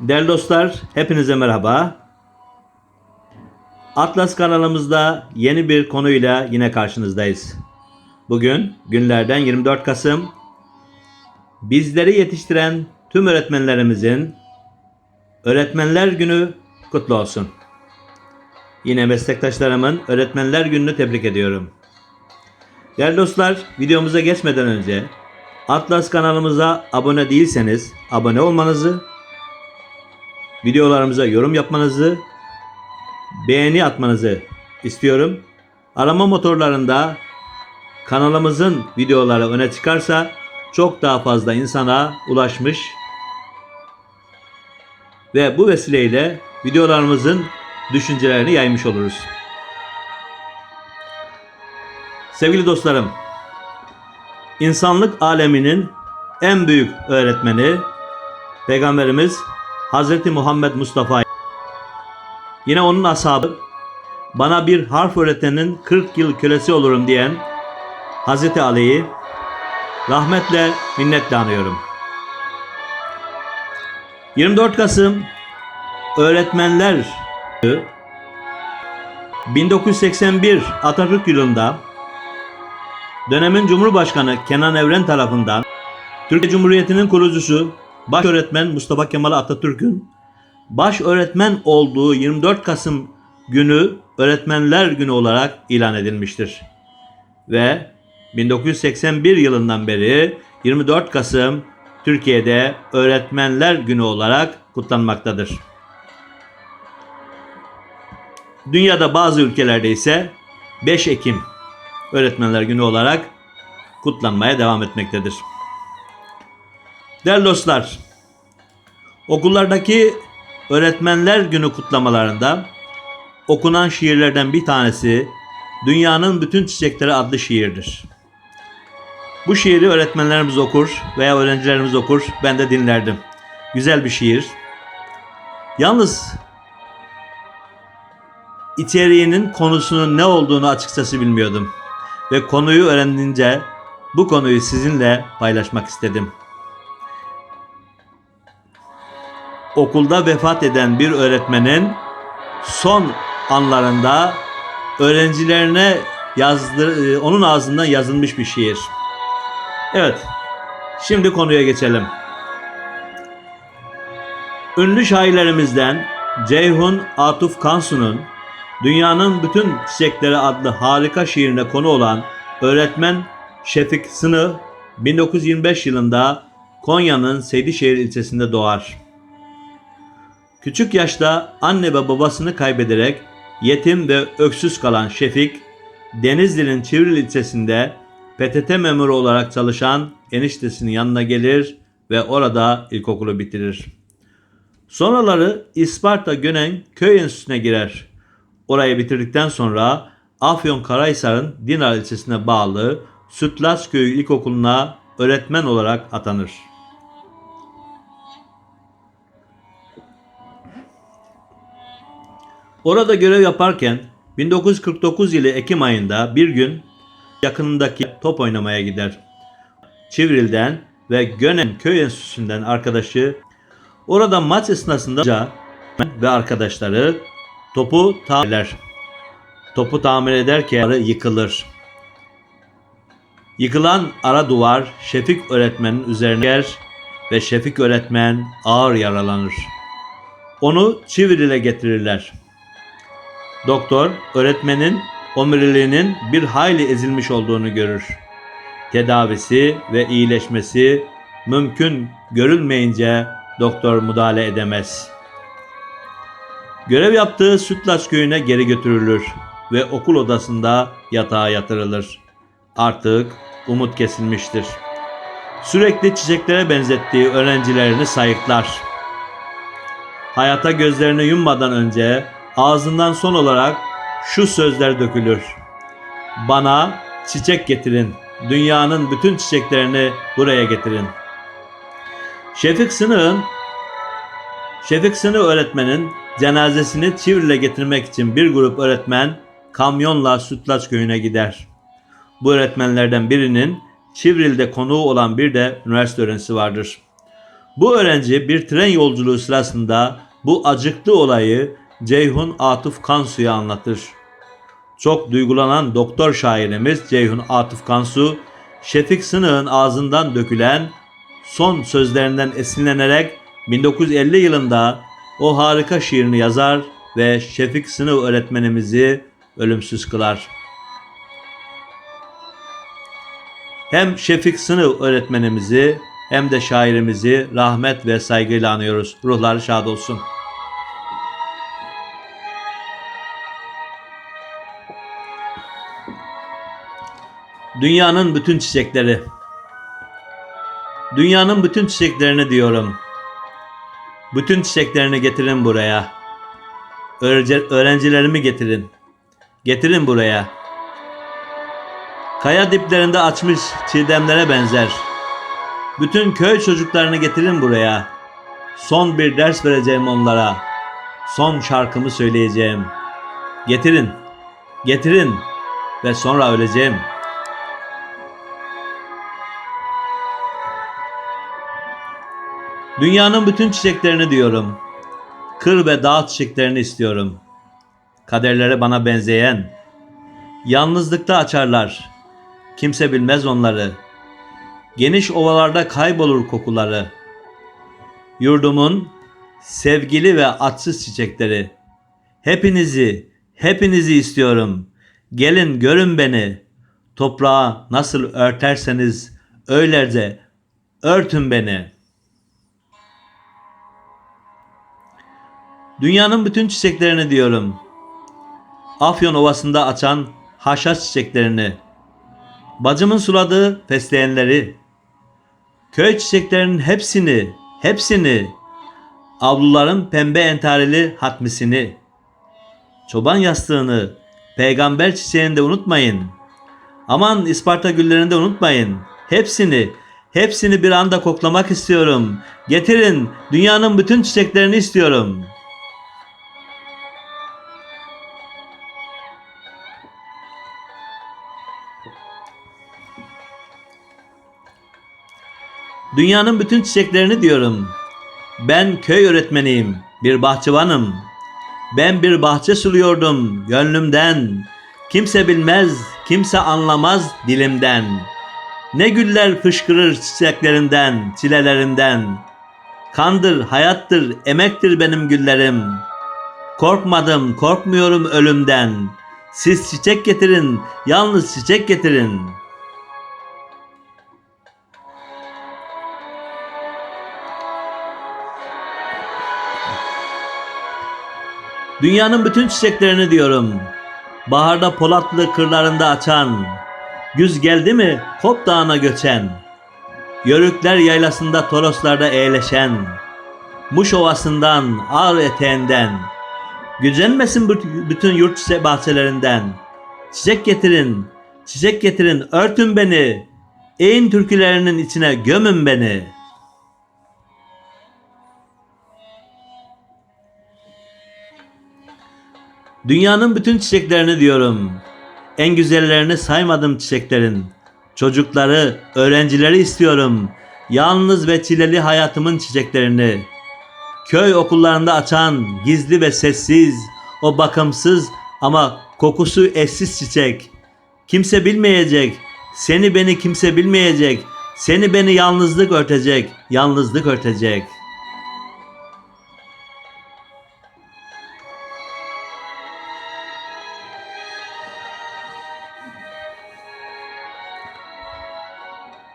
Değerli dostlar, hepinize merhaba. Atlas kanalımızda yeni bir konuyla yine karşınızdayız. Bugün günlerden 24 Kasım. Bizleri yetiştiren tüm öğretmenlerimizin Öğretmenler Günü kutlu olsun. Yine meslektaşlarımın Öğretmenler Günü'nü tebrik ediyorum. Değerli dostlar, videomuza geçmeden önce Atlas kanalımıza abone değilseniz abone olmanızı, videolarımıza yorum yapmanızı, beğeni atmanızı istiyorum. Arama motorlarında kanalımızın videoları öne çıkarsa çok daha fazla insana ulaşmış ve bu vesileyle videolarımızın düşüncelerini yaymış oluruz. Sevgili dostlarım, insanlık aleminin en büyük öğretmeni Peygamberimiz Hz. Muhammed Mustafa yine onun ashabı bana bir harf öğretenin 40 yıl kölesi olurum diyen Hz. Ali'yi rahmetle minnetle anıyorum. 24 Kasım Öğretmenler Günü, 1981 Atatürk yılında dönemin Cumhurbaşkanı Kenan Evren tarafından Türkiye Cumhuriyeti'nin kurucusu baş öğretmen Mustafa Kemal Atatürk'ün baş öğretmen olduğu 24 Kasım günü Öğretmenler Günü olarak ilan edilmiştir. Ve 1981 yılından beri 24 Kasım Türkiye'de Öğretmenler Günü olarak kutlanmaktadır. Dünyada bazı ülkelerde ise 5 Ekim Öğretmenler Günü olarak kutlanmaya devam etmektedir. Değerli dostlar, okullardaki Öğretmenler Günü kutlamalarında okunan şiirlerden bir tanesi Dünyanın Bütün Çiçekleri adlı şiirdir. Bu şiiri öğretmenlerimiz okur veya öğrencilerimiz okur, ben de dinlerdim. Güzel bir şiir. Yalnız içeriğinin konusunun ne olduğunu açıkçası bilmiyordum. Ve konuyu öğrenince bu konuyu sizinle paylaşmak istedim. Okulda vefat eden bir öğretmenin son anlarında öğrencilerine yazdır, e, onun ağzından yazılmış bir şiir. Evet, şimdi konuya geçelim. Ünlü şairlerimizden Ceyhun Atuf Kansu'nun Dünyanın Bütün Çiçekleri adlı harika şiirine konu olan öğretmen Şefik Sını 1925 yılında Konya'nın Seydişehir ilçesinde doğar. Küçük yaşta anne ve babasını kaybederek yetim ve öksüz kalan Şefik, Denizli'nin Çivril ilçesinde PTT memuru olarak çalışan eniştesinin yanına gelir ve orada ilkokulu bitirir. Sonraları İsparta Gönen Köy Enstitüsü'ne girer. Orayı bitirdikten sonra Afyonkarahisar'ın Dinar ilçesine bağlı Sütlaç Köyü İlkokulu'na öğretmen olarak atanır. Orada görev yaparken 1949 yılı Ekim ayında bir gün yakınındaki top oynamaya gider. Çivril'den ve Gönen Köy Enstitüsü'nden arkadaşı orada maç esnasında ve arkadaşları topu tamirler. Topu tamir ederken yıkılır. Yıkılan ara duvar Şefik öğretmenin üzerine yer ve Şefik öğretmen ağır yaralanır. Onu Çivril'e getirirler. Doktor öğretmenin omuriliğinin bir hayli ezilmiş olduğunu görür. Tedavisi ve iyileşmesi mümkün görülmeyince doktor müdahale edemez. Görev yaptığı Sütlaç köyüne geri götürülür ve okul odasında yatağa yatırılır. Artık umut kesilmiştir. Sürekli çiçeklere benzettiği öğrencilerini sayıklar. Hayata gözlerini yummadan önce ağzından son olarak şu sözler dökülür. Bana çiçek getirin. Dünyanın bütün çiçeklerini buraya getirin. Şefik Sınık'ın Şefik Sını öğretmenin cenazesini Çivril'e getirmek için bir grup öğretmen kamyonla Sütlaç köyüne gider. Bu öğretmenlerden birinin Çivril'de konuğu olan bir de üniversite öğrencisi vardır. Bu öğrenci bir tren yolculuğu sırasında bu acıklı olayı Ceyhun Atıf Kansu'ya anlatır. Çok duygulanan doktor şairimiz Ceyhun Atıf Kansu, Şefik Sınık'ın ağzından dökülen son sözlerinden esinlenerek 1950 yılında o harika şiirini yazar ve Şefik Sınık öğretmenimizi ölümsüz kılar. Hem Şefik Sınık öğretmenimizi hem de şairimizi rahmet ve saygıyla anıyoruz. Ruhları şad olsun. Dünyanın bütün çiçekleri. Dünyanın bütün çiçeklerini diyorum. Bütün çiçeklerini getirin buraya. Öğrenci, öğrencilerimi getirin. Getirin buraya. Kaya diplerinde açmış çiğdemlere benzer. Bütün köy çocuklarını getirin buraya. Son bir ders vereceğim onlara. Son şarkımı söyleyeceğim. Getirin. Getirin ve sonra öleceğim. Dünyanın bütün çiçeklerini diyorum. Kır ve dağ çiçeklerini istiyorum. Kaderleri bana benzeyen. Yalnızlıkta açarlar. Kimse bilmez onları. Geniş ovalarda kaybolur kokuları. Yurdumun sevgili ve atsız çiçekleri. Hepinizi, hepinizi istiyorum. Gelin görün beni. Toprağa nasıl örterseniz öylece örtün beni.'' Dünyanın bütün çiçeklerini diyorum. Afyon Ovası'nda açan haşhaş çiçeklerini, bacımın suladığı fesleğenleri, köy çiçeklerinin hepsini, hepsini, avluların pembe entareli hatmisini, çoban yastığını, peygamber çiçeğini unutmayın. Aman İsparta güllerini de unutmayın. Hepsini, hepsini bir anda koklamak istiyorum. Getirin, dünyanın bütün çiçeklerini istiyorum.'' Dünyanın bütün çiçeklerini diyorum. Ben köy öğretmeniyim, bir bahçıvanım. Ben bir bahçe suluyordum gönlümden. Kimse bilmez, kimse anlamaz dilimden. Ne güller fışkırır çiçeklerinden, çilelerinden. Kandır, hayattır, emektir benim güllerim. Korkmadım, korkmuyorum ölümden. Siz çiçek getirin, yalnız çiçek getirin.'' Dünyanın bütün çiçeklerini diyorum. Baharda Polatlı kırlarında açan, güz geldi mi Kop Dağı'na göçen, Yörükler yaylasında Toroslarda eğleşen, Muş Ovası'ndan, Ağrı eteğinden, Gücenmesin bütün yurt bahçelerinden. Çiçek getirin, çiçek getirin, örtün beni, eğin türkülerinin içine gömün beni.'' Dünyanın bütün çiçeklerini diyorum. En güzellerini saymadım çiçeklerin. Çocukları, öğrencileri istiyorum. Yalnız ve çileli hayatımın çiçeklerini. Köy okullarında açan gizli ve sessiz, o bakımsız ama kokusu eşsiz çiçek. Kimse bilmeyecek, seni beni kimse bilmeyecek. Seni beni yalnızlık örtecek, yalnızlık örtecek.''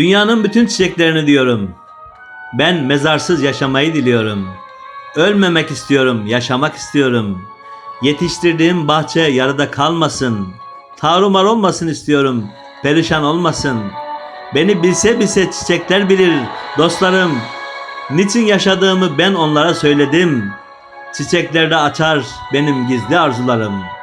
Dünyanın bütün çiçeklerini diyorum. Ben mezarsız yaşamayı diliyorum. Ölmemek istiyorum, yaşamak istiyorum. Yetiştirdiğim bahçe yarıda kalmasın. Tarumar olmasın istiyorum, perişan olmasın. Beni bilse bilse çiçekler bilir, dostlarım. Niçin yaşadığımı ben onlara söyledim. Çiçeklerde açar benim gizli arzularım.''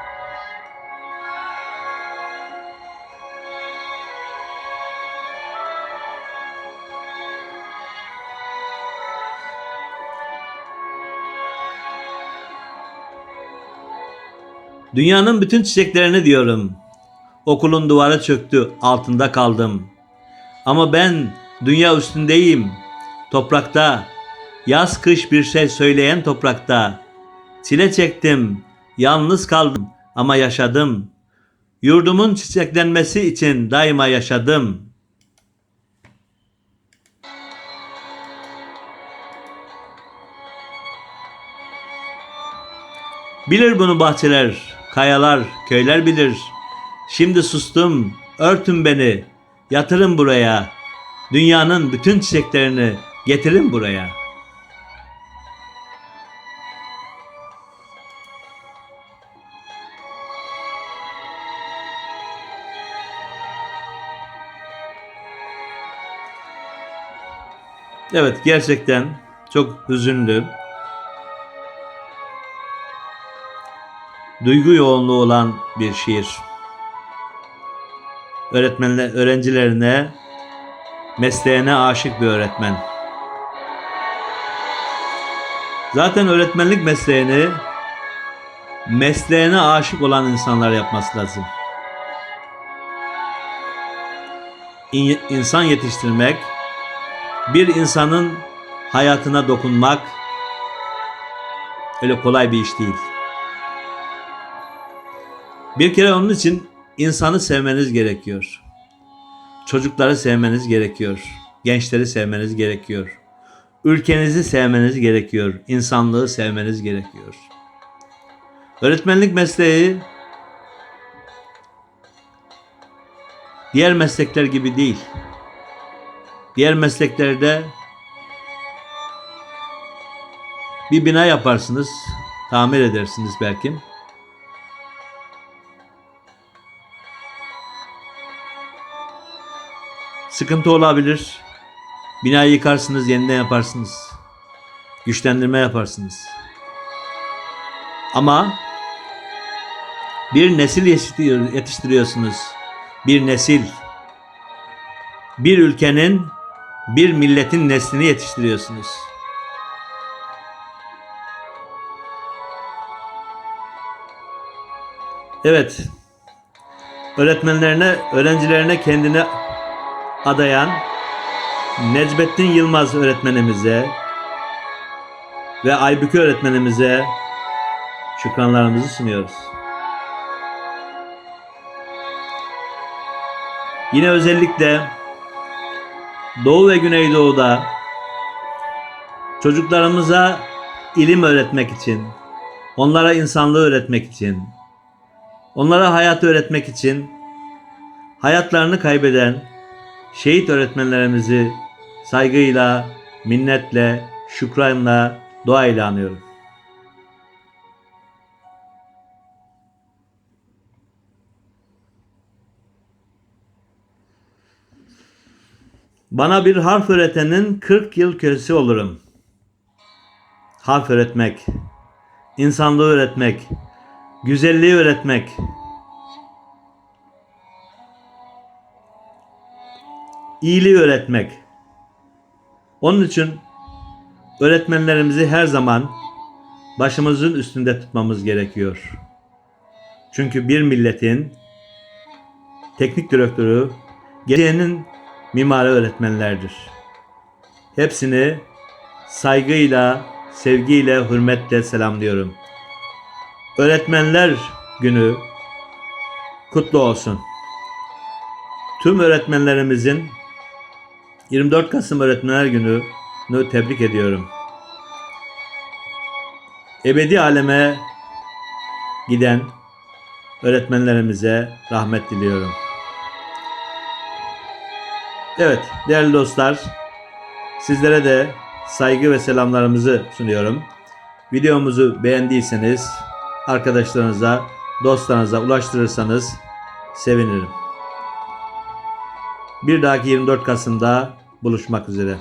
Dünyanın bütün çiçeklerini diyorum. Okulun duvarı çöktü, altında kaldım. Ama ben dünya üstündeyim. Toprakta, Yaz kış bir şey söyleyen toprakta. Çile çektim, yalnız kaldım ama yaşadım. Yurdumun çiçeklenmesi için daima yaşadım. Bilir bunu bahçeler, kayalar, köyler bilir. Şimdi sustum, örtün beni, yatırın buraya. Dünyanın bütün çiçeklerini getirin buraya. Evet gerçekten çok hüzünlü. Duygu yoğunluğu olan bir şiir. Öğretmenle öğrencilerine mesleğine aşık bir öğretmen. Zaten öğretmenlik mesleğini mesleğine aşık olan insanlar yapması lazım. İn- İnsan yetiştirmek, bir insanın hayatına dokunmak öyle kolay bir iş değil. Bir kere onun için insanı sevmeniz gerekiyor. Çocukları sevmeniz gerekiyor. Gençleri sevmeniz gerekiyor. Ülkenizi sevmeniz gerekiyor. İnsanlığı sevmeniz gerekiyor. Öğretmenlik mesleği diğer meslekler gibi değil. Diğer mesleklerde bir bina yaparsınız, tamir edersiniz belki. Sıkıntı olabilir. Binayı yıkarsınız, yeniden yaparsınız. Güçlendirme yaparsınız. Ama bir nesil yetiştiriyor- yetiştiriyorsunuz. Bir nesil. Bir ülkenin, bir milletin neslini yetiştiriyorsunuz. Evet. Öğretmenlerine, öğrencilerine kendini adayan Necmettin Yılmaz öğretmenimize ve Aybüke öğretmenimize şükranlarımızı sunuyoruz. Yine özellikle Doğu ve Güneydoğu'da çocuklarımıza ilim öğretmek için, onlara insanlığı öğretmek için, onlara hayat öğretmek için hayatlarını kaybeden şehit öğretmenlerimizi saygıyla, minnetle, şükranla, duayla anıyorum. Bana bir harf öğretenin 40 yıl kölesi olurum. Harf öğretmek, insanlığı öğretmek, güzelliği öğretmek, iyiliği öğretmek. Onun için öğretmenlerimizi her zaman başımızın üstünde tutmamız gerekiyor. Çünkü bir milletin teknik direktörü geleceğinin mimarı öğretmenlerdir. Hepsini saygıyla, sevgiyle, hürmetle selamlıyorum. Öğretmenler günü kutlu olsun. Tüm öğretmenlerimizin 24 Kasım Öğretmenler Günü'nü tebrik ediyorum. Ebedi aleme giden öğretmenlerimize rahmet diliyorum. Evet değerli dostlar sizlere de saygı ve selamlarımızı sunuyorum. Videomuzu beğendiyseniz arkadaşlarınıza, dostlarınıza ulaştırırsanız sevinirim. Bir dahaki 24 Kasım'da buluşmak üzere.